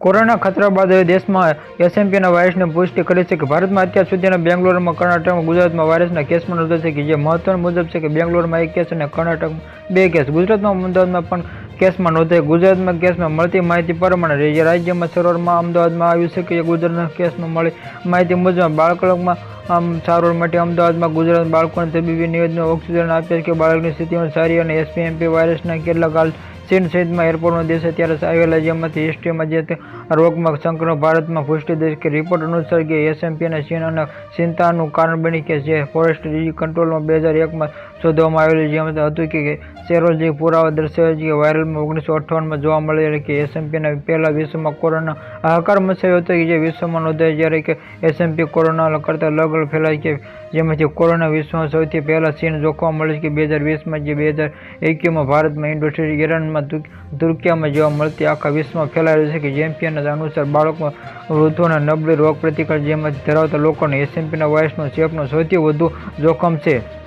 Corona ખતરા બાદ દેશમાં એસએમપીના વાયરસની પુષ્ટિ કરી છે કે ભારતમાં અત્યાર સુધીના બેંગ્લોરમાં કર્ણાટકમાં ગુજરાતમાં વાયરસના કેસમાં નોંધાય છે કે જે મહત્વનું મુજબ છે કે બેંગ્લોરમાં એક કેસ અને કર્ણાટકમાં બે કેસ. ગુજરાતમાં અમદાવાદમાં પણ કેસમાં નોંધાય ગુજરાતમાં કેસમાં મળતી માહિતી પ્રમાણે રાજ્યમાં સરોવરમાં અમદાવાદમાં આવ્યું છે કે ગુજરાતના કેસમાં મળી માહિતી મુજબ બાળકોમાં, આમ, સારવાર માટે અમદાવાદમાં ગુજરાત બાળકોને તબીબી નિવેદનો, ઓક્સિજન આપ્યા કે બાળકની સ્થિતિમાં સારી અને એસપીએમપી વાયરસના કેટલાક હાલ ચીન સહિતમાં એરપોર્ટનો દેશ ત્યારે આવેલા જેમાંથી હિસ્ટ્રીમાં જે રોગમાં સંક્રમણ ભારતમાં પુષ્ટિ દેશ કે રિપોર્ટ અનુસાર કે એસએમપીના ચીન અને ચિંતાનું કારણ બની કે જે ફોરેસ્ટ કંટ્રોલમાં બે હજાર એકમાં શોધવામાં આવેલું જેમાં હતું કે સેરોલોજી પુરાવા દર્શાવે છે કે વાયરલમાં ઓગણીસો અઠ્ઠાવનમાં જોવા મળે છે કે એસએમપીના પહેલાં વિશ્વમાં કોરોના હાહાકાર મચાવ્યો હતો કે જે વિશ્વમાં નોંધાય જ્યારે કે એસએમપી કોરોના કરતાં અલગ ફેલાય કે જેમાંથી કોરોના વિશ્વમાં સૌથી પહેલાં ચીન જોખવા મળે છે કે બે હજાર વીસમાં જે બે હજાર એકવીસમાં ભારતમાં ઇન્ડોસ્ટ્રી ઈરાનમાં તુર્ક- તુર્કિયામાં જોવા મળતી આખા વિશ્વમાં ફેલાયેલું છે કે જેમ્પિયનના અનુસાર બાળકોમાં વૃદ્ધોના નબળી રોગ પ્રતિકાર જેમાંથી ધરાવતા લોકોને એસએમપીના વાયરસનો ચેપનો સૌથી વધુ જોખમ છે.